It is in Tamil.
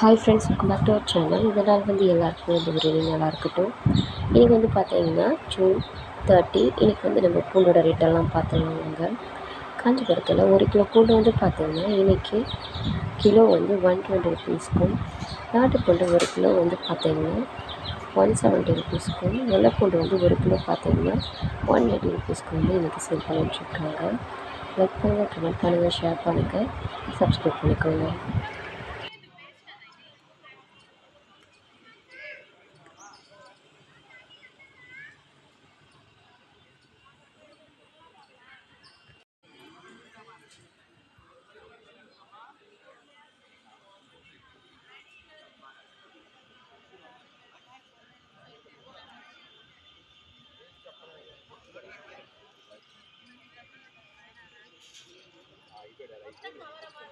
Hi friends welcome back to our channel இந்த நாள் வந்து எல்லாருக்குமே வந்து ஒரு நல்லா இருக்கட்டும். இன்றைக்கி வந்து பார்த்தீங்கன்னா ஜூன் தேர்ட்டி இன்றைக்கி வந்து நம்ம பூண்டோட ரேட்டெல்லாம் பார்த்துருவாங்க காஞ்சிபுரத்தில் ஒரு கிலோ பூண்டு வந்து பார்த்தீங்கன்னா இன்றைக்கி கிலோ வந்து ஒன் டுவெண்ட்டி ருபீஸ்க்கும் நாட்டுப்பூண்டு ஒரு கிலோ வந்து பார்த்தீங்கன்னா ஒன் செவன்ட்டி ருபீஸ்க்கும் வெள்ளைப்பூண்டு வந்து ஒரு கிலோ பார்த்தீங்கன்னா ஒன் எயிட்டி ருபீஸ்க்கு வந்து இன்றைக்கி சேல் பண்ணிட்டுருக்காங்க லைக் பண்ணுங்கள் கமெண்ட் பண்ணுங்கள் ஷேர் பண்ணுங்கள் சப்ஸ்கிரைப் பண்ணிக்கோங்க. उसका